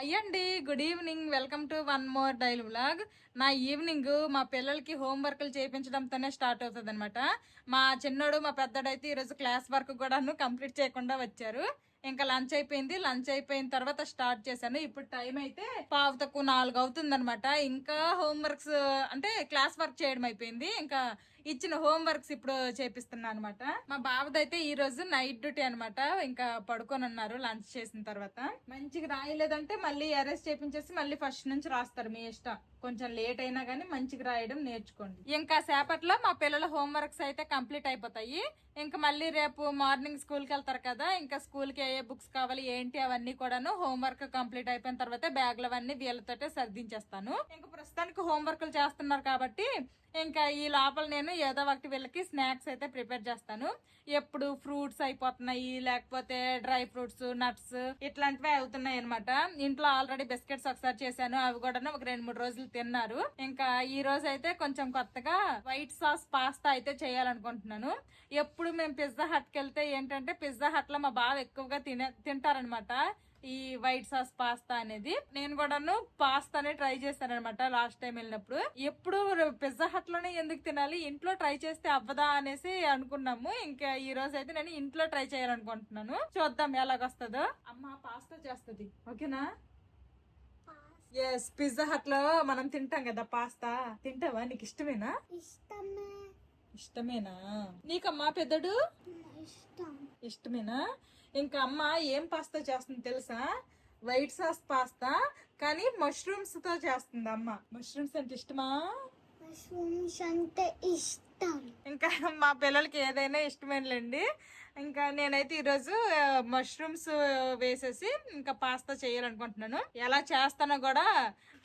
Hi అండి good evening. Welcome to one more daily vlog. నా evening మా పిల్లలకి హోంవర్క్లు చేయించడంతోనే స్టార్ట్ అవుతుంది అనమాట మా చిన్నోడు మా పెద్దడైతే అయితే ఈరోజు క్లాస్ వర్క్ కూడాను కంప్లీట్ చేయకుండా వచ్చారు. ఇంకా లంచ్ అయిపోయింది. లంచ్ అయిపోయిన తర్వాత స్టార్ట్ చేశాను. ఇప్పుడు టైం అయితే పావు తక్కువ నాలుగు అవుతుంది అనమాట ఇంకా హోంవర్క్స్ అంటే క్లాస్ వర్క్ చేయడం అయిపోయింది. ఇంకా ఇచ్చిన హోంవర్క్స్ ఇప్పుడు చేపిస్తున్నా అనమాట మా బావదైతే ఈ రోజు నైట్ డ్యూటీ అనమాట ఇంకా పడుకొని ఉన్నారు లంచ్ చేసిన తర్వాత. మంచిగా రాయలేదంటే మళ్ళీ అరెస్ట్ చేపించేసి మళ్ళీ ఫస్ట్ నుంచి రాస్తారు మీ ఇష్టం. కొంచెం లేట్ అయినా కానీ మంచిగా రాయడం నేర్చుకోండి. ఇంకా సేపట్లో మా పిల్లల హోంవర్క్స్ అయితే కంప్లీట్ అయిపోతాయి. ఇంకా మళ్ళీ రేపు మార్నింగ్ స్కూల్కి వెళ్తారు కదా ఇంకా స్కూల్కి ఏ బుక్స్ కావాలి ఏంటి అవన్నీ కూడాను హోంవర్క్ కంప్లీట్ అయిపోయిన తర్వాత బ్యాగ్లు అవన్నీ వీళ్ళతోటే సర్దించేస్తాను. ఇంకా ప్రస్తుతానికి హోంవర్క్లు చేస్తున్నారు కాబట్టి ఇంకా ఈ లోపల నేను ఏదో ఒకటి వీళ్ళకి స్నాక్స్ అయితే ప్రిపేర్ చేస్తాను. ఎప్పుడు ఫ్రూట్స్ అయిపోతున్నాయి లేకపోతే డ్రై ఫ్రూట్స్ నట్స్ ఇట్లాంటివి అవుతున్నాయి అనమాట ఇంట్లో ఆల్రెడీ బిస్కెట్స్ ఒకసారి చేశాను అవి కూడా ఒక రెండు మూడు రోజులు తిన్నారు. ఇంకా ఈ రోజు అయితే కొంచెం కొత్తగా వైట్ సాస్ పాస్తా అయితే చేయాలనుకుంటున్నాను. ఎప్పుడు మేము పిజ్జా హట్కి వెళ్తే ఏంటంటే పిజ్జా హట్లో మా బావ ఎక్కువగా తినే తింటారనమాట ఈ వైట్ సాస్ పాస్తా అనేది. నేను కూడాను పాస్తానే ట్రై చేశాను అనమాట లాస్ట్ టైం వెళ్ళినప్పుడు. ఎప్పుడు పిజ్జా హట్లోనే ఎందుకు తినాలి ఇంట్లో ట్రై చేస్తే అవ్వదా అనేసి అనుకున్నాము. ఇంకా ఈ రోజు అయితే నేను ఇంట్లో ట్రై చేయాలనుకుంటున్నాను. చూద్దాం ఎలాగొస్తుందో. అమ్మ పాస్తా చేస్తుంది. ఓకేనా? ఎస్ పిజ్జా హట్లో మనం తింటాం కదా పాస్తా. తింటావా? నీకు ఇష్టమేనా? ఇష్టమే. ఇష్టమేనా? నీకమ్మా పెద్దడు? ఇష్టం. ఇష్టమేనా? ఇంకా అమ్మ ఏం పాస్తా చేస్తుంది తెలుసా? వైట్ సాస్ పాస్తా కానీ మష్రూమ్స్తో చేస్తుంది అమ్మ. మష్రూమ్స్ అంటే ఇష్టమా? మష్రూమ్స్ అంటే ఇష్టం. ఇంకా మా పిల్లలకి ఏదైనా ఇష్టమేనండి ఇంకా నేనైతే ఈరోజు మష్రూమ్స్ వేసేసి ఇంకా పాస్తా చేయాలనుకుంటున్నాను. ఎలా చేస్తానో కూడా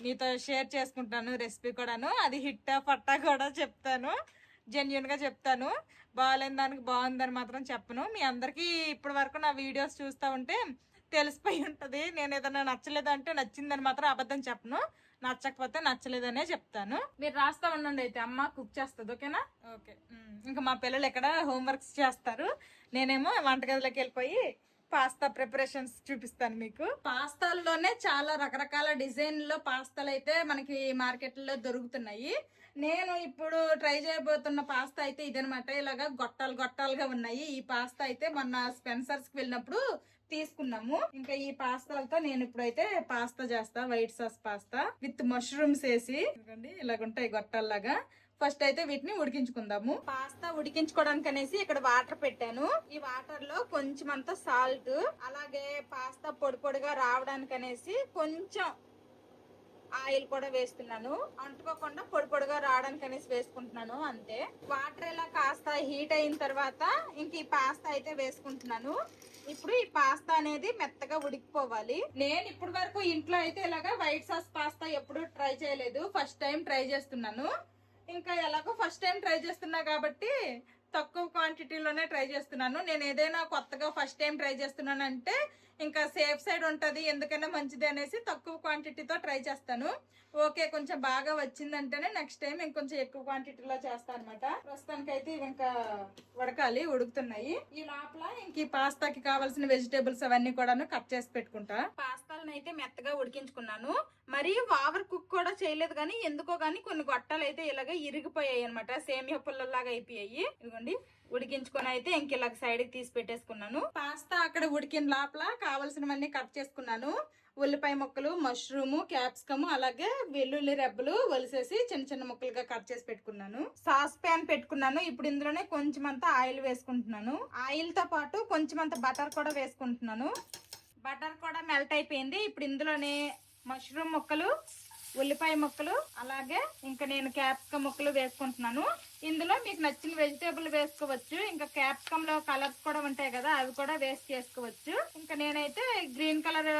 మీతో షేర్ చేసుకుంటాను రెసిపీ కూడాను. అది హిట్టా పట్టా కూడా చెప్తాను. జెన్యున్గా చెప్తాను. బాగాలేని దానికి బాగుందని మాత్రం చెప్పను. మీ అందరికీ ఇప్పటి వరకు నా వీడియోస్ చూస్తూ ఉంటే తెలిసిపోయి ఉంటుంది. నేను ఏదైనా నచ్చలేదంటే నచ్చిందని మాత్రం అబద్ధం చెప్పను. నచ్చకపోతే నచ్చలేదనే చెప్తాను. మీరు రాస్తా ఉండండి అయితే అమ్మ కుక్ చేస్తుంది ఓకేనా? ఓకే. ఇంకా మా పిల్లలు ఎక్కడ హోంవర్క్స్ చేస్తారు? నేనేమో వంటగదిలోకి వెళ్ళిపోయి పాస్తా ప్రిపరేషన్స్ చూపిస్తాను మీకు. పాస్తాల్లోనే చాలా రకరకాల డిజైన్లో పాస్తాలు అయితే మనకి మార్కెట్లో దొరుకుతున్నాయి. నేను ఇప్పుడు ట్రై చేయబోతున్న పాస్తా అయితే ఇదనమాట ఇలాగా గొట్టాలు గొట్టాలుగా ఉన్నాయి. ఈ పాస్తా అయితే మొన్న స్పెన్సర్స్కి వెళ్ళినప్పుడు తీసుకున్నాము. ఇంకా ఈ పాస్తాలతో నేను ఇప్పుడైతే పాస్తా చేస్తా white sauce pasta with mushrooms వేసి. ఇలాగుంటాయి గొట్టాల్లాగా. ఫస్ట్ అయితే వీటిని ఉడికించుకుందాము. పాస్తా ఉడికించుకోవడానికి అనేసి ఇక్కడ వాటర్ పెట్టాను. ఈ వాటర్లో కొంచెం అంత సాల్ట్ అలాగే పాస్తా పొడి పొడిగా రావడానికి అనేసి కొంచెం ఆయిల్ కూడా వేస్తున్నాను. అంటుకోకుండా పొడి పొడిగా రావడానికి అనేసి వేసుకుంటున్నాను అంతే. వాటర్ ఇలా కాస్త హీట్ అయిన తర్వాత ఇంక ఈ పాస్తా అయితే వేసుకుంటున్నాను. ఇప్పుడు ఈ పాస్తా అనేది మెత్తగా ఉడికిపోవాలి. నేను ఇప్పటి వరకు ఇంట్లో అయితే ఇలాగా వైట్ సాస్ పాస్తా ఎప్పుడు ట్రై చేయలేదు. ఫస్ట్ టైం ట్రై చేస్తున్నాను. ఇంకా ఎలాగో ఫస్ట్ టైం ట్రై చేస్తున్నా కాబట్టి తక్కువ క్వాంటిటీలోనే ట్రై చేస్తున్నాను. నేను ఏదైనా కొత్తగా ఫస్ట్ టైం ట్రై చేస్తున్నాను అంటే ఇంకా సేఫ్ సైడ్ ఉంటుంది ఎందుకైనా మంచిది అనేసి తక్కువ క్వాంటిటీతో ట్రై చేస్తాను. ఓకే కొంచెం బాగా వచ్చిందంటేనే నెక్స్ట్ టైం ఇంకొంచెం ఎక్కువ క్వాంటిటీలో చేస్తాను అనమాట ప్రస్తుతానికి అయితే ఇవి ఇంకా ఉడకాలి ఉడుకుతున్నాయి. ఈ లోపల ఇంక ఈ పాస్తాకి కావాల్సిన వెజిటేబుల్స్ అవన్నీ కూడాను కట్ చేసి పెట్టుకుంటా. పాస్తాలను అయితే మెత్తగా ఉడికించుకున్నాను. మరి ఓవర్ కుక్ కూడా చేయలేదు కానీ ఎందుకో గానీ కొన్ని గొట్టాలు అయితే ఇలాగ ఇరిగిపోయాయి అనమాట సేమియా పుల్లలాగా అయిపోయాయి. ఇదిగోండి. ఉడికించుకొని అయితే ఇంక ఇలాగ సైడ్కి తీసి పెట్టేసుకున్నాను. పాస్తా అక్కడ ఉడికిన లోపల కావలసినవన్నీ కట్ చేసుకున్నాను. ఉల్లిపాయ ముక్కలు మష్రూమ్ క్యాప్సికమ్ అలాగే వెల్లుల్లి రెబ్బలు ఒలిసేసి చిన్న చిన్న ముక్కలుగా కట్ చేసి పెట్టుకున్నాను. సాస్ ప్యాన్ పెట్టుకున్నాను. ఇప్పుడు ఇందులోనే కొంచెం అంత ఆయిల్ వేసుకుంటున్నాను. ఆయిల్తో పాటు కొంచెం అంత బటర్ కూడా వేసుకుంటున్నాను. బటర్ కూడా మెల్ట్ అయిపోయింది. ఇప్పుడు ఇందులోనే మష్రూమ్ ముక్కలు ఉల్లిపాయ ముక్కలు అలాగే ఇంకా నేను క్యాప్సికమ్ ముక్కలు వేసుకుంటున్నాను. ఇందులో మీకు నచ్చిన వెజిటేబుల్ వేసుకోవచ్చు. ఇంకా క్యాప్సికమ్లో కలర్స్ కూడా ఉంటాయి కదా అవి కూడా వేస్ట్ చేసుకోవచ్చు. ఇంకా నేనైతే గ్రీన్ కలర్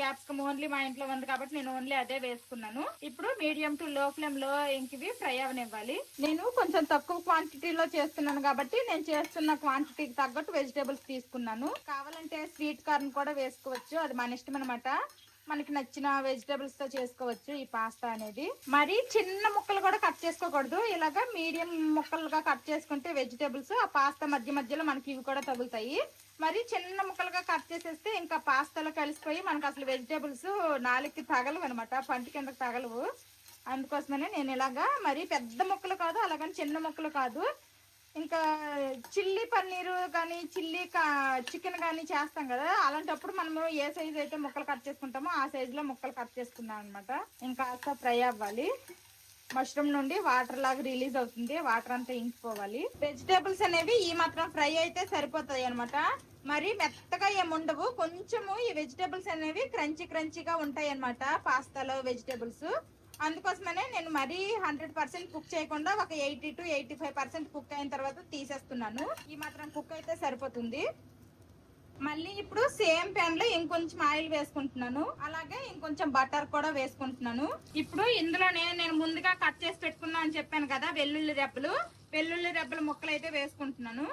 క్యాప్సికమ్ ఓన్లీ మా ఇంట్లో ఉంది కాబట్టి నేను ఓన్లీ అదే వేసుకున్నాను. ఇప్పుడు మీడియం టు లో ఫ్లేమ్లో ఇంక ఫ్రై అవనివ్వాలి. నేను కొంచెం తక్కువ క్వాంటిటీలో చేస్తున్నాను కాబట్టి నేను చేస్తున్న క్వాంటిటీకి తగ్గట్టు వెజిటేబుల్స్ తీసుకున్నాను. కావాలంటే స్వీట్ కార్న్ కూడా వేసుకోవచ్చు. అది మన ఇష్టం అనమాట మనకి నచ్చిన వెజిటేబుల్స్తో చేసుకోవచ్చు ఈ పాస్తా అనేది. మరి చిన్న ముక్కలు కూడా కట్ చేసుకోకూడదు. ఇలాగా మీడియం ముక్కలుగా కట్ చేసుకుంటే వెజిటేబుల్స్ ఆ పాస్తా మధ్య మధ్యలో మనకి ఇవి కూడా తగులుతాయి. మరి చిన్న ముక్కలుగా కట్ చేసేస్తే ఇంకా పాస్తాలో కలిసిపోయి మనకు అసలు వెజిటేబుల్స్ నాలుగుకి తగలవు అనమాట పంటి కిందకి తగలవు. అందుకోసమనే నేను ఇలాగా మరి పెద్ద ముక్కలు కాదు అలాగని చిన్న ముక్కలు కాదు. ఇంకా చిల్లీ పన్నీరు కానీ చిల్లీ కా చికెన్ కానీ చేస్తాం కదా. అలాంటప్పుడు మనము ఏ సైజ్ అయితే ముక్కలు కట్ చేసుకుంటామో ఆ సైజులో ముక్కలు కట్ చేసుకున్నాం అనమాట ఇంకా కాస్త ఫ్రై అవ్వాలి. మష్రూమ్ నుండి వాటర్ లాగా రిలీజ్ అవుతుంది. వాటర్ అంతా ఇంకిపోవాలి. వెజిటేబుల్స్ అనేవి ఈ మాత్రం ఫ్రై అయితే సరిపోతాయి అనమాట మరి మెత్తగా ఏమి ఉండవు. కొంచెము ఈ వెజిటేబుల్స్ అనేవి క్రంచీ క్రంచీగా ఉంటాయి అనమాట పాస్తాలో వెజిటేబుల్స్. అందుకోసమనే నేను మరీ హండ్రెడ్ పర్సెంట్ కుక్ చేయకుండా ఒక eighty to eighty five percent cook అయిన తర్వాత తీసేస్తున్నాను. ఈ మాత్రం కుక్ అయితే సరిపోతుంది. మళ్ళీ ఇప్పుడు సేమ్ ప్యాన్లో ఇంకొంచెం ఆయిల్ వేసుకుంటున్నాను. అలాగే ఇంకొంచెం బటర్ కూడా వేసుకుంటున్నాను. ఇప్పుడు ఇందులోనే నేను ముందుగా కట్ చేసి పెట్టుకున్నా అని చెప్పాను కదా వెల్లుల్లి రెబ్బలు. వెల్లుల్లి రెబ్బల ముక్కలు అయితే వేసుకుంటున్నాను.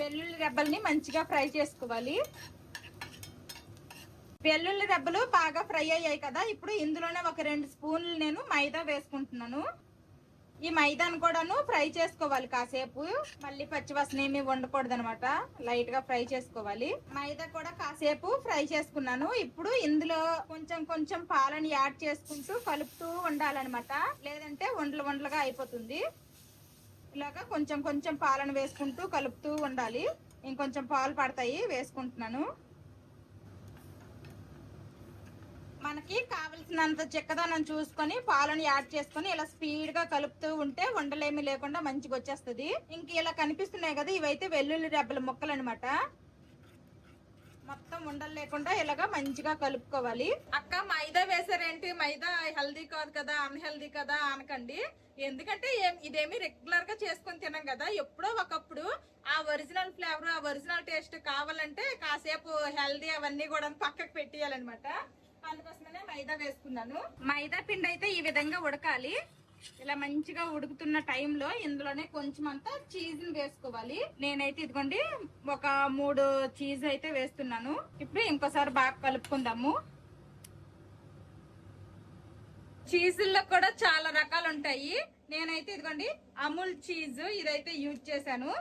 వెల్లుల్లి రెబ్బల్ని మంచిగా ఫ్రై చేసుకోవాలి. వెల్లుల్లి దెబ్బలు బాగా ఫ్రై అయ్యాయి కదా ఇప్పుడు ఇందులోనే ఒక రెండు స్పూన్లు నేను మైదా వేసుకుంటున్నాను. ఈ మైదాను కూడాను ఫ్రై చేసుకోవాలి కాసేపు. మళ్ళీ పచ్చివాసన ఏమి వండకూడదు అనమాట లైట్గా ఫ్రై చేసుకోవాలి. మైదా కూడా కాసేపు ఫ్రై చేసుకున్నాను. ఇప్పుడు ఇందులో కొంచెం కొంచెం పాలని యాడ్ చేసుకుంటూ కలుపుతూ ఉండాలన్నమాట లేదంటే వండలు వండలుగా అయిపోతుంది. ఇలాగా కొంచెం కొంచెం పాలను వేసుకుంటూ కలుపుతూ ఉండాలి. ఇంకొంచెం పాలు పడతాయి వేసుకుంటున్నాను. మనకి కావలసినంత చిక్కదనం చూసుకొని పాలను యాడ్ చేసుకొని ఇలా స్పీడ్గా కలుపుతూ ఉంటే ఉండలేమి లేకుండా మంచిగా వచ్చేస్తుంది. ఇంక ఇలా కనిపిస్తున్నాయి కదా ఇవైతే వెల్లుల్లి రెబ్బల ముక్కలు అనమాట మొత్తం ఉండలు లేకుండా ఇలాగా మంచిగా కలుపుకోవాలి. అక్క మైదా వేసారేంటి మైదా హెల్దీ కాదు కదా అన్హెల్దీ కదా అనకండి. ఎందుకంటే ఏం- ఇదేమి రెగ్యులర్గా చేసుకొని తినం కదా. ఎప్పుడో ఒకప్పుడు ఆ ఒరిజినల్ ఫ్లేవర్ ఆ ఒరిజినల్ టేస్ట్ కావాలంటే కాసేపు హెల్దీ అవన్నీ కూడా పక్కకు పెట్టేయాలన్నమాట. అందుకోసమనే మైదా వేసుకున్నాను. మైదా పిండి అయితే ఈ విధంగా ఉడకాలి. ఇలా మంచిగా ఉడుకుతున్న టైంలో ఇందులోనే కొంచెం అంతా చీజ్ వేసుకోవాలి. నేనైతే ఇదిగోండి ఒక మూడు చీజ్ అయితే వేస్తున్నాను. ఇప్పుడు ఇంకోసారి బాగా కలుపుకుందాము. చీజుల్లో కూడా చాలా రకాలు ఉంటాయి. నేనైతే ఇదిగోండి అమూల్ చీజ్ ఇదైతే యూజ్ చేశాను.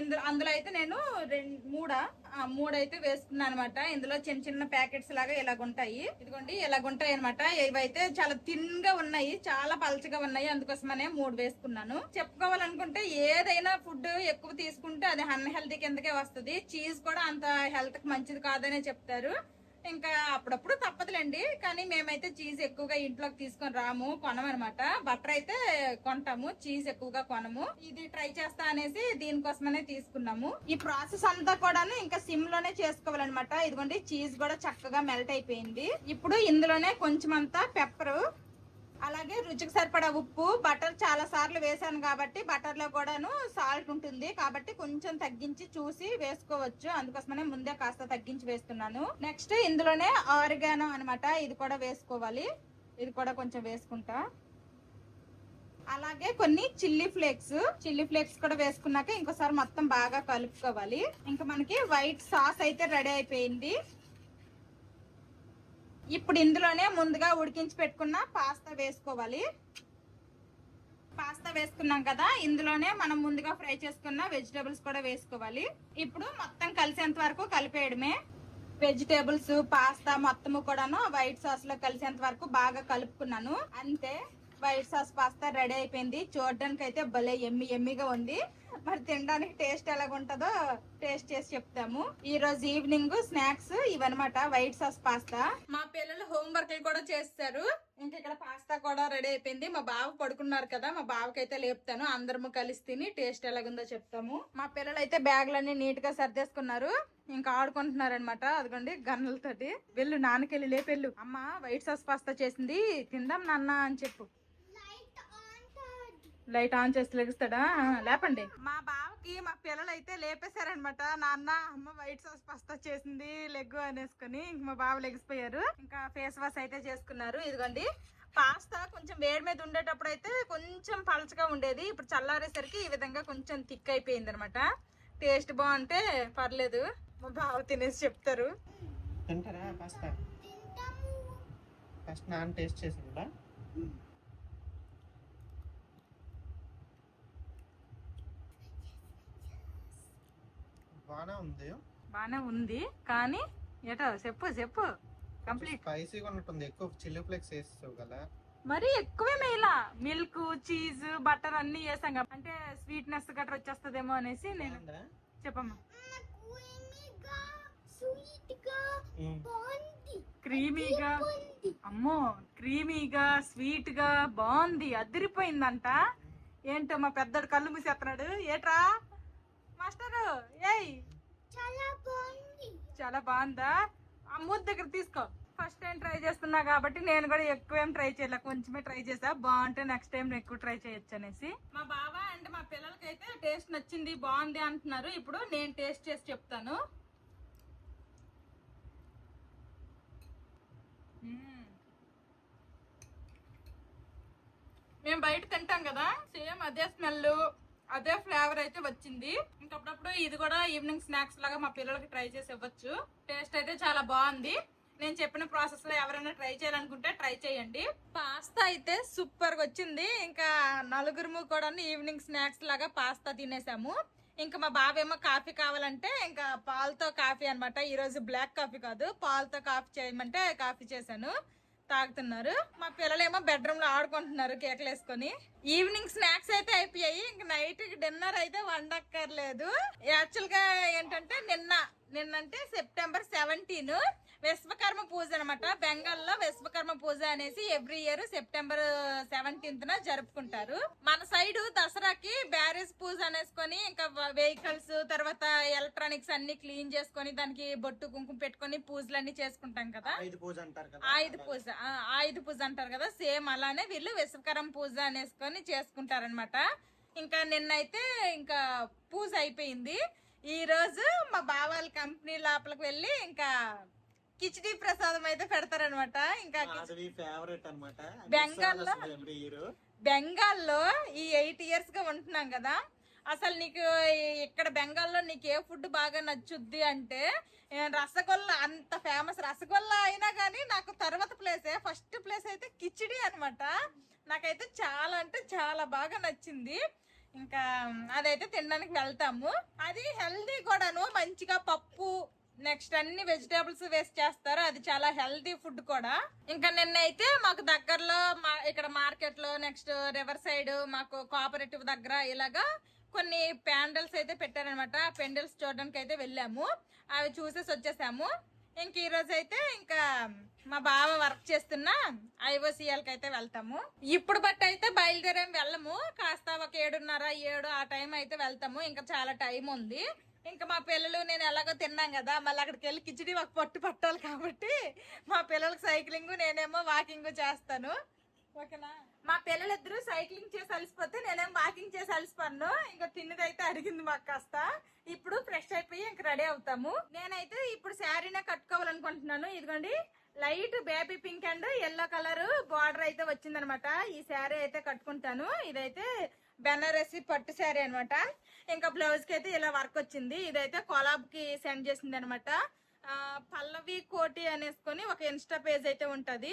ఇందులో అందులో అయితే నేను రెండు మూడా మూడైతే వేసుకున్నాను అనమాట ఇందులో చిన్న చిన్న ప్యాకెట్స్ లాగా ఇలాగుంటాయి. ఇదిగోండి ఇలాగుంటాయి అనమాట ఇవైతే చాలా థిన్గా ఉన్నాయి చాలా పలచగా ఉన్నాయి. అందుకోసమనే మూడు వేసుకున్నాను. చెప్పుకోవాలనుకుంటే ఏదైనా ఫుడ్ ఎక్కువ తీసుకుంటే అది అన్హెల్తీ కిందకే వస్తుంది. చీజ్ కూడా అంత హెల్త్కి మంచిది కాదనే చెప్తారు. ఇంకా అప్పుడప్పుడు తప్పదులేండి. కానీ మేమైతే చీజ్ ఎక్కువగా ఇంట్లోకి తీసుకొని రాము కొనమనమాట. బటర్ అయితే కొంటాము చీజ్ ఎక్కువగా కొనము. ఇది ట్రై చేస్తా అనేసి దీనికోసమనే తీసుకున్నాము. ఈ ప్రాసెస్ అంతా కూడాను ఇంకా సిమ్లోనే చేసుకోవాలన్నమాట. ఇదిగోండి చీజ్ కూడా చక్కగా మెల్ట్ అయిపోయింది. ఇప్పుడు ఇందులోనే కొంచెం అంతా పెప్పర్ అలాగే రుచికి సరిపడా ఉప్పు బటర్ చాలా సార్లు వేసాను కాబట్టి బటర్లో కూడాను సాల్ట్ ఉంటుంది. కాబట్టి కొంచెం తగ్గించి చూసి వేసుకోవచ్చు. అందుకోసమనే ముందే కాస్త తగ్గించి వేస్తున్నాను. నెక్స్ట్ ఇందులోనే ఆరిగానో అనమాట ఇది కూడా వేసుకోవాలి. ఇది కూడా కొంచెం వేసుకుంటా. అలాగే కొన్ని చిల్లీ ఫ్లేక్స్. చిల్లీ ఫ్లేక్స్ కూడా వేసుకున్నాక ఇంకోసారి మొత్తం బాగా కలుపుకోవాలి. ఇంకా మనకి వైట్ సాస్ అయితే రెడీ అయిపోయింది. ఇప్పుడు ఇందులోనే ముందుగా ఉడికించి పెట్టుకున్న పాస్తా వేసుకోవాలి. పాస్తా వేసుకున్నాం కదా ఇందులోనే మనం ముందుగా ఫ్రై చేసుకున్న వెజిటేబుల్స్ కూడా వేసుకోవాలి. ఇప్పుడు మొత్తం కలిసేంత వరకు కలిపేయడమే. వెజిటేబుల్స్ పాస్తా మొత్తము కూడాను వైట్ సాస్లో కలిసేంత వరకు బాగా కలుపుకున్నాను. అంతే వైట్ సాస్ పాస్తా రెడీ అయిపోయింది. చూడడానికి అయితే భలే ఎమ్మి ఎమ్మిగా ఉంది. మరి తినడానికి టేస్ట్ ఎలాగ ఉంటుందో టేస్ట్ చేసి చెప్తాము. ఈ రోజు ఈవినింగ్ స్నాక్స్ ఇవన్నమాట వైట్ సాస్ పాస్తా. మా పిల్లలు హోంవర్క్ కూడా చేస్తారు. ఇంకా ఇక్కడ పాస్తా కూడా రెడీ అయిపోయింది. మా బావ పడుకున్నారు కదా మా బావకైతే లేపుతాను. అందరము కలిసి తిని టేస్ట్ ఎలాగుందో చెప్తాము. మా పిల్లలు అయితే బ్యాగులన్నీ నీట్గా సర్దేసుకున్నారు. ఇంకా ఆడుకుంటున్నారు అనమాట అదిగోండి గన్నులతోటి. వెళ్ళు నాన్నకెళ్ళి లేపెళ్ళు. అమ్మ వైట్ సాస్ పాస్తా చేసింది. తిందాం నాన్న అని చెప్పు. లైట్ ఆన్ చేసి లెగిస్తాడా? లేపండి. మా బావకి మా పిల్లలు అయితే లేపేశారనమాట నాన్న అమ్మ వైట్ సాస్ పాస్తా చేసింది లెగ్గు అనేసుకొని ఇంక మా బావ లెగిసిపోయారు. ఇంకా ఫేస్ వాష్ అయితే చేసుకున్నారు. ఇదిగోండి. పాస్తా కొంచెం వేడి మీద ఉండేటప్పుడు అయితే కొంచెం పలచగా ఉండేది. ఇప్పుడు చల్లారేసరికి ఈ విధంగా కొంచెం థిక్ అయిపోయింది అనమాట టేస్ట్ బాగుంటే పర్లేదు. మా బావ తినేసి చెప్తారు. తింటారా పాస్తా? ఫస్ట్ నాన్న టేస్ట్ చేసిందా? బాగానే ఉంది. బానే ఉంది కానీ ఏటో చెప్పు చెప్పు. కంప్లీట్. స్పైసీగా ఉన్నట్టుంది. ఎక్కువ చిల్లీ ఫ్లేక్స్ వేస్తావు కదా. మరి ఎక్కువే మేలా. మిల్క్ చీజ్ బటర్ అన్ని వేసాం కదా. అంటే స్వీట్నెస్ గట్రా వచ్చేస్తుందేమో అనేసి నేను? చెప్పమ్మా. క్రీమీగా అమ్మో క్రీమీగా స్వీట్గా బాగుంది. అదిరిపోయిందంట. ఏంటో మా పెద్దడు కళ్ళు మూసేస్తున్నాడు. ఏట్రా? మాస్టరు? ఏయ్! చాలా బాగుంది. చాలా బాగుందా? ఆ మూత దగ్గర తీసుకో. ఫస్ట్ టైం ట్రై చేస్తున్నా కాబట్టి నేను కూడా ఎక్కువ ఏం ట్రై చేయలే కొంచెమే ట్రై చేసా. బాగుంటే నెక్స్ట్ టైం ఎక్కువ ట్రై చేయొచ్చు అనేసి. మా బావ అండ్ మా పిల్లలకైతే టేస్ట్ నచ్చింది బాగుంది అంటున్నారు. ఇప్పుడు నేను టేస్ట్ చేసి చెప్తాను. మేము. బయట తింటాం కదా. సేమ్ అదే స్మెల్ అదే ఫ్లేవర్ అయితే వచ్చింది. ఇంకప్పుడప్పుడు ఇది కూడా ఈవినింగ్ స్నాక్స్ లాగా మా పిల్లలకి ట్రై చేసి ఇవ్వచ్చు. టేస్ట్ అయితే చాలా బాగుంది. నేను చెప్పిన ప్రాసెస్లో ఎవరైనా ట్రై చేయాలనుకుంటే ట్రై చేయండి. పాస్తా అయితే సూపర్గా వచ్చింది. ఇంకా నలుగురు కూడా ఈవినింగ్ స్నాక్స్ లాగా పాస్తా తినేసాము. ఇంకా మా బాబేమో కాఫీ కావాలంటే ఇంకా పాలతో కాఫీ అన్నమాట. ఈరోజు బ్లాక్ కాఫీ కాదు పాలతో కాఫీ చేయమంటే కాఫీ చేశాను. తాగుతున్నారు. మా పిల్లలేమో బెడ్రూమ్లో ఆడుకుంటున్నారు కేకలు వేసుకొని. ఈవినింగ్ స్నాక్స్ అయితే అయిపోయాయి. ఇంక నైట్ డిన్నర్ అయితే వండక్కర్లేదు. యాక్చువల్గా ఏంటంటే నిన్న నిన్నంటే సెప్టెంబర్ సెవెంటీన్ విశ్వకర్మ పూజ అనమాట బెంగాల్లో విశ్వకర్మ పూజ అనేసి ఎవ్రీ ఇయర్ సెప్టెంబర్ సెవెంటీన్త్ న జరుపుకుంటారు. మన సైడ్ దసరాకి బ్యారేజ్ పూజ అనేసుకొని ఇంకా వెహికల్స్ తర్వాత ఎలక్ట్రానిక్స్ అన్ని క్లీన్ చేసుకొని దానికి బొట్టు కుంకుమ పెట్టుకొని పూజలన్నీ చేసుకుంటాం కదా. ఆయుధ పూజ ఆ, ఆయుధ పూజ అంటారు కదా. సేమ్ అలానే వీళ్ళు విశ్వకరం పూజ అనేసుకొని చేసుకుంటారనమాట ఇంకా నిన్నైతే ఇంకా పూజ అయిపోయింది. ఈ రోజు మా బావాల కంపెనీ లోపలికి వెళ్ళి ఇంకా కిచిడి ప్రసాదం అయితే పెడతారనమాట ఇంకా ఫేవరెట్ అనమాట బెంగాల్లో? బెంగాల్లో ఈ ఎయిట్ ఇయర్స్గా ఉంటున్నాం కదా. అసలు నీకు ఇక్కడ బెంగాల్లో నీకు ఏ ఫుడ్ బాగా నచ్చుద్ది అంటే రసగుల్లా అంత ఫేమస్ రసగుల్లా అయినా కానీ నాకు తర్వాత ప్లేసే ఫస్ట్ ప్లేస్ అయితే కిచిడి అన్నమాట. నాకైతే చాలా అంటే చాలా బాగా నచ్చింది. ఇంకా అదైతే తినడానికి వెళ్తాము. అది హెల్దీ కూడాను మంచిగా పప్పు నెక్స్ట్ అన్ని వెజిటేబుల్స్ వేస్ట్ చేస్తారు. అది చాలా హెల్దీ ఫుడ్ కూడా. ఇంకా నిన్నైతే మాకు దగ్గరలో మా- ఇక్కడ మార్కెట్లో నెక్స్ట్ రివర్ సైడ్ మాకు కోఆపరేటివ్ దగ్గర ఇలాగా కొన్ని ప్యాండల్స్ అయితే పెట్టారనమాట. ఆ పెండల్స్ చూడడానికి అయితే వెళ్ళాము. అవి చూసేసి వచ్చేసాము. ఇంక ఈ రోజు అయితే ఇంకా మా బావ వర్క్ చేస్తున్న ఐఓసిఎల్కి అయితే వెళ్తాము. ఇప్పుడు బట్టి అయితే బయలుదేరేం వెళ్ళము. కాస్త ఒక ఏడున్నర ఏడు ఆ టైం అయితే వెళ్తాము. ఇంకా చాలా టైం ఉంది. ఇంకా మా పిల్లలు నేను ఎలాగో తిన్నాం కదా మళ్ళీ అక్కడికి వెళ్ళి కిచిడి ఒక పట్టు పట్టాలి కాబట్టి మా పిల్లలకి సైక్లింగ్ నేనేమో వాకింగ్ చేస్తాను. ఓకేనా? మా పిల్లలిద్దరూ సైక్లింగ్ చేసి అలసిపోతే నేనేం వాకింగ్ చేసి అలసిపోను. ఇంకా తిన్నదైతే అడిగింది మాకు కాస్త. ఇప్పుడు ఫ్రెష్ అయిపోయి ఇంక రెడీ అవుతాము. నేనైతే ఇప్పుడు శారీనే కట్టుకోవాలనుకుంటున్నాను. ఇదిగోండి light baby pink and yellow colour border అయితే వచ్చిందనమాట. ఈ శారీ అయితే కట్టుకుంటాను. ఇదైతే బెనారసి పట్టు శారీ అనమాట. ఇంకా బ్లౌజ్కి అయితే ఇలా వర్క్ వచ్చింది. ఇదైతే కొలాబ్కి సెండ్ చేసింది అనమాట పల్లవి కోటి అనేసుకొని ఒక ఇన్స్టా పేజ్ అయితే ఉంటుంది.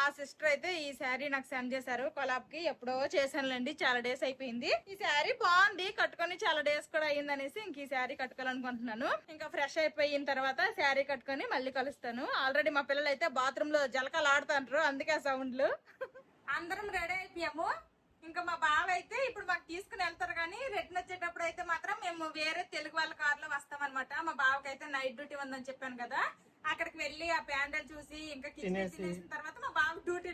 ఆ సిస్టర్ అయితే ఈ శారీ నాకు సెండ్ చేశారు. కొలాబ్కి ఎప్పుడో చేశానులేండి చాలా డేస్ అయిపోయింది. ఈ శారీ బాగుంది కట్టుకొని చాలా డేస్ కూడా అయ్యింది అనేసి ఇంక ఈ శారీ కట్టుకోవాలనుకుంటున్నాను. ఇంకా ఫ్రెష్ అయిపోయిన తర్వాత శారీ కట్టుకొని మళ్ళీ కలుస్తాను. ఆల్రెడీ మా పిల్లలు అయితే బాత్రూమ్లో జలకాలు ఆడుతుంటారు అందుకే ఆ సౌండ్లు. అందరం రెడీ అయిపోయాము. ఇంకా మా బావ అయితే ఇప్పుడు మాకు తీసుకుని వెళ్తారు కానీ రిటర్న్ వచ్చేటప్పుడు అయితే మాత్రం మేము వేరే తెలుగు వాళ్ళ కార్లో వస్తామన్నమాట. మా బావకి అయితే నైట్ డ్యూటీ ఉందని చెప్పాను కదా అక్కడికి వెళ్ళి ఆ ప్యాండల్ చూసి ఇంకా కిచెన్ తినేసి. తినేసిన తర్వాత మా బావ డ్యూటీ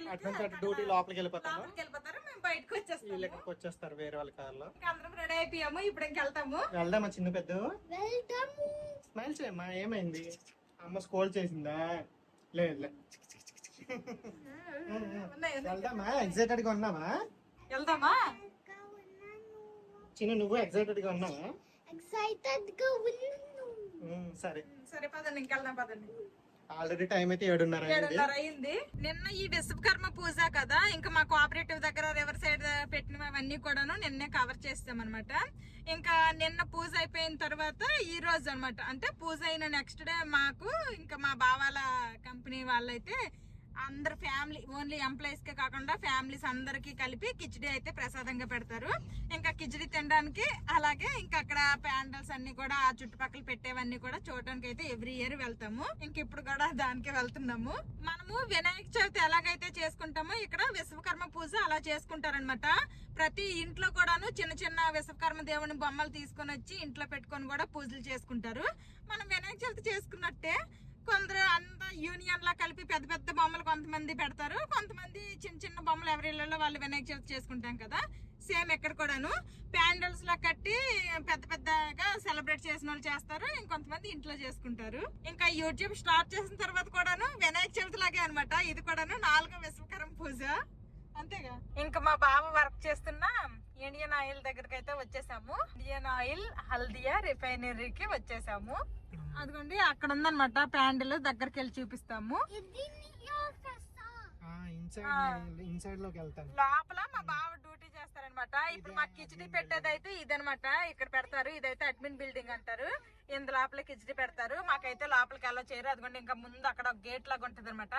డ్యూటీ లోపలికి వెళ్ళిపోతాను లోపలికి వెళ్ళిపోతారు మేము బయటకు వచ్చేస్తాము. వీళ్ళకి వచ్చేస్తారు వేరే వాళ్ళ కార్లో ఇంకా అందరం రెడీ అయిపోయాము ఇప్పుడు ఇంకెళ్తాము వెళ్దామా చిన్న పెద్ద? వెళ్తాము. స్మైల్ చేయమ్మా ఏమైంది? అమ్మ స్కోల్ చేసిందా? లేదు. వెళ్దామా? ఎక్సైటెడ్గా ఉన్నావా? వెళ్దామా? చిన్న నువ్వు ఎక్సైటెడ్గా ఉన్నావా? ఎక్సైటెడ్గా ఉన్నాను సరే. సరే పదండి ఇంకెళ్దాం పదండి. ఆల్రెడీ టైం అయితే ఏడున్నర అయింది. ఏడున్నర అయింది. నిన్న ఈ విశ్వకర్మ పూజ కదా ఇంకా మా కోఆపరేటివ్ దగ్గర రివర్ సైడ్ పెట్టినవన్నీ కూడాను నిన్నే కవర్ చేస్తాం అనమాట ఇంకా నిన్న పూజ అయిపోయిన తర్వాత ఈ రోజు అన్నమాట. అంటే పూజ అయిన నెక్స్ట్ డే మాకు ఇంకా మా బావాల కంపెనీ వాళ్ళైతే అందరు ఫ్యామిలీ ఓన్లీ ఎంప్లాయీస్ కే కాకుండా ఫ్యామిలీస్ అందరికీ కలిపి కిచిడి అయితే ప్రసాదంగా పెడతారు. ఇంకా కిచిడి తినడానికి అలాగే ఇంకా అక్కడ ప్యాండల్స్ అన్ని కూడా ఆ చుట్టుపక్కల పెట్టేవన్నీ కూడా చూడడానికి అయితే ఎవ్రీ ఇయర్ వెళ్తాము. ఇంక ఇప్పుడు కూడా దానికి వెళ్తున్నాము. మనము వినాయక చవితి ఎలాగైతే చేసుకుంటామో ఇక్కడ విశ్వకర్మ పూజ అలా చేసుకుంటారనమాట ప్రతి ఇంట్లో కూడాను చిన్న చిన్న విశ్వకర్మ దేవుని బొమ్మలు తీసుకొని వచ్చి ఇంట్లో పెట్టుకొని కూడా పూజలు చేసుకుంటారు. మనం వినాయక చవితి చేసుకున్నట్టే కొందరు అంత యూనియన్ లా కలిపి పెద్ద పెద్ద బొమ్మలు కొంతమంది పెడతారు. కొంతమంది చిన్న చిన్న బొమ్మలు ఎవరి ఇళ్ళలో వాళ్ళు వినాయక చవితి చేసుకుంటాం కదా. సేమ్ ఇక్కడ కూడాను. ప్యాండల్స్ లా కట్టి పెద్ద పెద్దగా సెలబ్రేట్ చేసిన వాళ్ళు చేస్తారు. ఇంకొంతమంది ఇంట్లో చేసుకుంటారు. ఇంకా యూట్యూబ్ స్టార్ట్ చేసిన తర్వాత కూడాను వినాయక చవితి లాగే అనమాట ఇది కూడాను నాలుగో విశ్వకరం పూజ. అంతేగా. ఇంకా మా బావ వర్క్ చేస్తున్న ఇండియన్ ఆయిల్ దగ్గరికి అయితే వచ్చేసాము. ఇండియన్ ఆయిల్ హల్దియా రిఫైనరీకి వచ్చేసాము. అదిగోండి అక్కడ ఉందన్నమాట ప్యాండిల్ దగ్గరికి వెళ్ళి చూపిస్తాము ఇన్సైడ్ ఇన్సైడ్లోకి వెళ్తాను. లోపల మా బావ డ్యూటీ చేస్తారనమాట ఇప్పుడు మాకు కిచడీ పెట్టేదైతే ఇదనమాట ఇక్కడ పెడతారు. ఇదైతే అడ్మిన్ బిల్డింగ్ అంటారు. ఇందు లోపల కిచడీ పెడతారు. మాకైతే లోపలికి ఎలా చేయరు అదిగోండి ఇంకా ముందు అక్కడ ఒక గేట్ లాగా ఉంటది అనమాట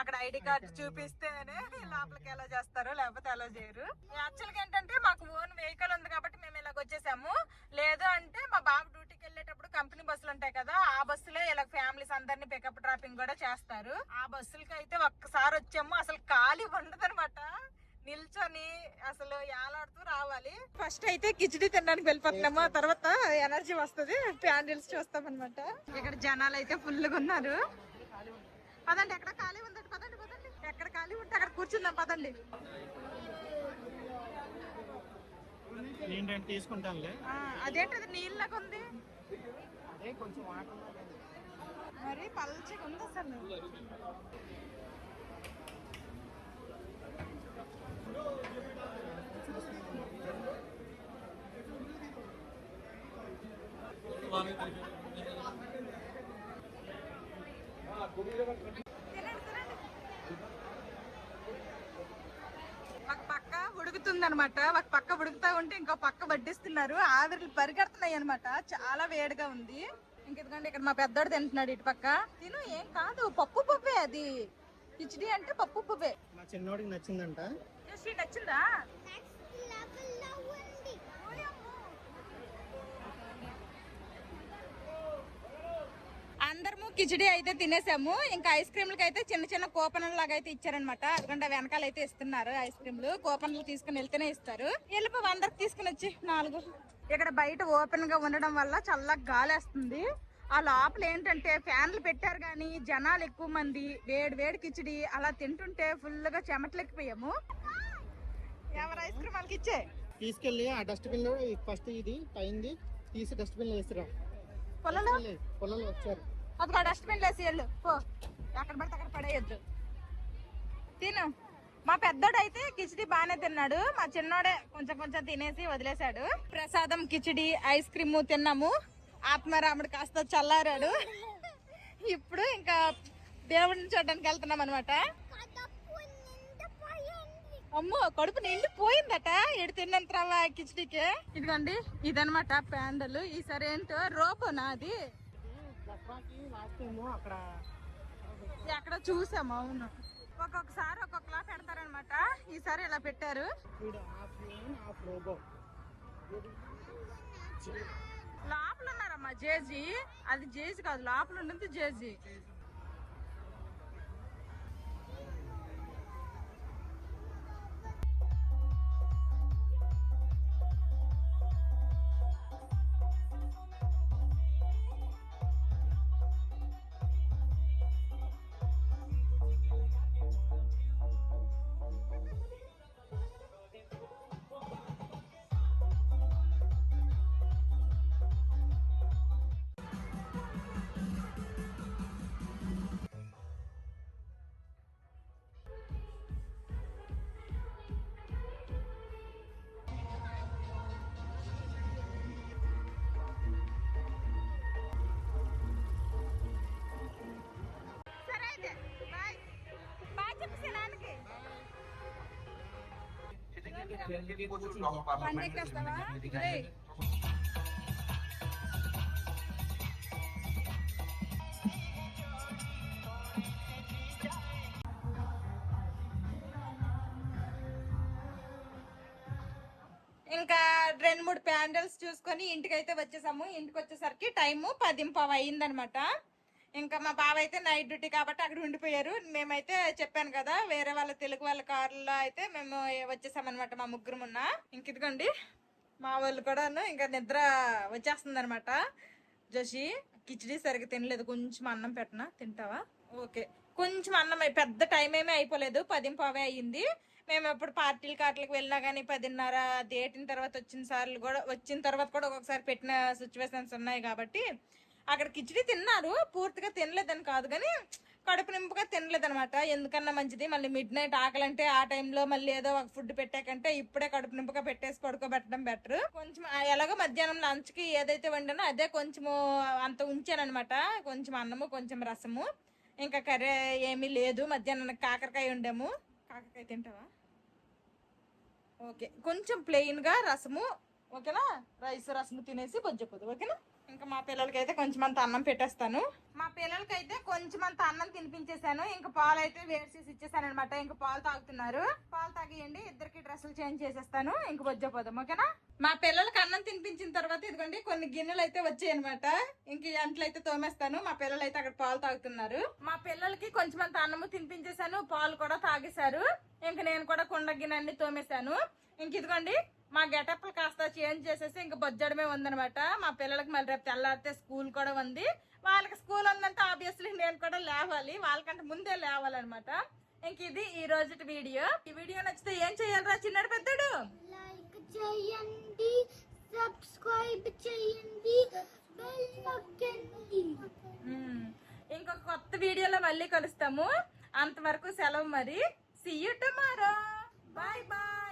అక్కడ ఐడి కార్డు చూపిస్తేనే లోపలికి ఎలా చేస్తారు లేకపోతే ఎలా చేయరు. యాక్చువల్గా ఏంటంటే మాకు ఓన్ వెహికల్ ఉంది కాబట్టి మేము ఇలాగ వచ్చేసాము. లేదు అంటే మా బాబు డ్యూటీకి వెళ్ళేటప్పుడు కంపెనీ బస్సులు ఉంటాయి కదా ఆ బస్సులే ఇలా ఫ్యామిలీస్ అందరినీ పికప్ డ్రాపింగ్ కూడా చేస్తారు. ఆ బస్సులకి అయితే ఒక్కసారి వచ్చాము అసలు ఖాళీ ఉండదు నిల్చొని అసలు ఏలాడుతూ రావాలి. ఫస్ట్ అయితే కిచిడి తినడానికి వెళ్ళిపోతున్నాము ఆ తర్వాత ఎనర్జీ వస్తుంది ప్యాండిల్స్ చూస్తాం అనమాట ఇక్కడ జనాలు అయితే ఫుల్గా ఉన్నారు. పదండి ఎక్కడ ఖాళీ ఉందండి? పదండి పదండి. ఎక్కడ ఖాళీ ఉంటే అక్కడ కూర్చుందాం పదండి. అదేంటది? నీళ్ళగా ఉంది. కొంచెం వాటర్ మరి పల్చగా ఉంది అసలు ఒక పక్క ఉడుకుతుంది అనమాట ఒక పక్క ఉడుకుతా ఉంటే ఇంకో పక్క వడ్డిస్తున్నారు. ఆవిర్లు పరిగెడుతున్నాయి అనమాట చాలా వేడిగా ఉంది. ఇంక ఇదిగోండి ఇక్కడ మా పెద్దోడు తింటున్నాడు ఇటు పక్క. తిను ఏం కాదు పప్పు పప్పే అది. కిచిడి అంటే పప్పు పప్పే మా చిన్నోడికి నచ్చిందంట. నచ్చిందా నెక్స్ట్ లెవెల్లో ఉంది అందరము కిచిడి అయితే తినేసాము. ఇంకా ఐస్ క్రీమ్లకి అయితే చిన్న చిన్న కూపన్లు లాగా అయితే ఇచ్చారనమాట ఎందుకంటే వెనకాల అయితే ఇస్తున్నారు ఐస్ క్రీమ్లు. కూపన్లు తీసుకుని వెళ్తేనే ఇస్తారు. వెళ్ళిపో అందరికి తీసుకుని వచ్చి నాలుగు. ఇక్కడ బయట ఓపెన్గా ఉండడం వల్ల చల్లగా గాలేస్తుంది. ఆ లోపల ఏంటంటే ఫ్యాన్లు పెట్టారు కానీ జనాలు ఎక్కువ మంది వేడి వేడి కిచిడి అలా తింటుంటే ఫుల్గా చెమటలెక్కిపోయాము. ఎవరు ఐస్ క్రీమ్ వాళ్ళకి ఇచ్చే? తీసుకెళ్ళి ఆ డస్ట్బిన్లో ఫస్ట్ ఇది పైంది తీసి డస్ట్బిన్లో వేసిరా. పొలంలో? పొలంలో వచ్చారు. అదిగో డస్ట్బిన్ లేసి వెళ్ళు పో. ఎక్కడ పడితే అక్కడ పడేయద్దు. తిను. మా పెద్దోడు అయితే కిచిడి బాగానే తిన్నాడు. మా చిన్నోడే కొంచెం కొంచెం తినేసి వదిలేశాడు. ప్రసాదం కిచిడి ఐస్ క్రీమ్ తిన్నాము. ఆత్మరాముడు కాస్త చల్లారాడు. ఇప్పుడు ఇంకా దేవుడిని చూడడానికి వెళ్తున్నాం అనమాట అమ్మో కడుపు నిండి పోయిందట. ఎడు తిన్నంత రవ్వ కిచిడికి? ఇదిగోండి ఇదనమాట ప్యాండలు. ఈసారి ఏంటో రోబో నాది. అక్కడ ఎక్కడ చూసాము అవును. ఒక్కొక్కసారి ఒక్కొక్కలా పెడతారనమాట. ఈసారి ఇలా పెట్టారు. లోపల ఉన్నారమ్మా జేజీ. అది జేజీ కాదు లోపల ఉన్నది జేజీ. ఇంకా రెండు మూడు ప్యాండల్స్ చూసుకొని ఇంటికి అయితే వచ్చేసాము. ఇంటికి వచ్చేసరికి టైము పదింపవ అయిందనమాట ఇంకా మా బావ అయితే నైట్ డ్యూటీ కాబట్టి అక్కడ ఉండిపోయారు. మేమైతే చెప్పాను కదా వేరే వాళ్ళ తెలుగు వాళ్ళ కారులో అయితే మేము వచ్చేసామన్నమాట మా ముగ్గురు ఉన్న ఇంక ఇదిగోండి మా వాళ్ళు కూడా ఇంకా నిద్ర వచ్చేస్తుంది అనమాట జోషి కిచిడి సరిగ్గా తినలేదు. కొంచెం అన్నం పెట్టనా? తింటావా? ఓకే. కొంచెం అన్నం పెద్ద టైం ఏమీ అయిపోలేదు. పదింపావే అయ్యింది. మేము ఎప్పుడు పార్టీలు కాట్లకు వెళ్ళినా కానీ పదిన్నర దేటిన తర్వాత వచ్చిన సార్లు కూడా వచ్చిన తర్వాత కూడా ఒక్కొక్కసారి పెట్టిన సిచ్యువేషన్స్ ఉన్నాయి కాబట్టి అక్కడ కిచిడి తిన్నారు పూర్తిగా తినలేదని కాదు కానీ కడుపు నింపుగా తినలేదనమాట ఎందుకన్నా మంచిది? మళ్ళీ మిడ్ నైట్ ఆకలంటే ఆ టైంలో మళ్ళీ ఏదో ఒక ఫుడ్ పెట్టాకంటే ఇప్పుడే కడుపు నింపుగా పెట్టేసి పడుకోబెట్టడం బెటర్ కొంచెం ఎలాగో మధ్యాహ్నం లంచ్కి ఏదైతే వండానో అదే కొంచెము అంత ఉంచానమాట కొంచెం అన్నము కొంచెం రసము. ఇంకా కర్రీ ఏమీ లేదు. మధ్యాహ్నం కాకరకాయ ఉండాము కాకరకాయ తింటావా? ఓకే. కొంచెం ప్లెయిన్గా రసము ఓకేనా? రైస్ రసము తినేసి బొజ్జపోదు ఓకేనా? ఇంకా మా పిల్లలకి అయితే కొంచెం అంత అన్నం పెట్టేస్తాను. మా పిల్లలకి అయితే కొంచెం అంత అన్నం తినిపించేశాను. ఇంకా పాలు అయితే వేడి చేసి ఇచ్చేసాను అనమాట ఇంకా పాలు తాగుతున్నారు. పాలు తాగేయండి ఇద్దరికి డ్రెస్సులు చేంజ్ చేసేస్తాను. ఇంక బొజ్జపోదాం ఓకేనా? మా పిల్లలకి అన్నం తినిపించిన తర్వాత ఇదిగోండి కొన్ని గిన్నెలు అయితే వచ్చాయి అనమాట ఇంక అంట్లు అయితే తోమేస్తాను. మా పిల్లలు అయితే అక్కడ పాలు తాగుతున్నారు. మా పిల్లలకి కొంచెం అంత అన్నము తినిపించేశాను. పాలు కూడా తాగేశారు. ఇంక నేను కూడా కుండ గిన్నె అన్ని తోమేశాను. ఇంక ఇదిగోండి మా గెటప్లు కాస్త చేంజ్ చేసేసి ఇంక బొజ్జడమే ఉందనమాట మా పిల్లలకి మళ్ళీ రేపు తెల్లారితే స్కూల్ కూడా ఉంది. వాళ్ళకి స్కూల్ ఉందంటే ఆబ్వియస్లీ నేను కూడా లేవాలి. వాళ్ళకంటే ముందే లేవాలన్నమాట. ఇంక ఇది ఈ రోజు వీడియో. ఈ వీడియో నచ్చితే ఏం చేయాలరా చిన్నాడు పెద్దడు? లైక్ చేయండి సబ్స్క్రైబ్ చేయండి బెల్ నొక్కండి. మ్మ్. ఇంకొక కొత్త వీడియోలో మళ్ళీ కలుస్తాము. అంతవరకు సెలవు మరి. See you tomorrow bye bye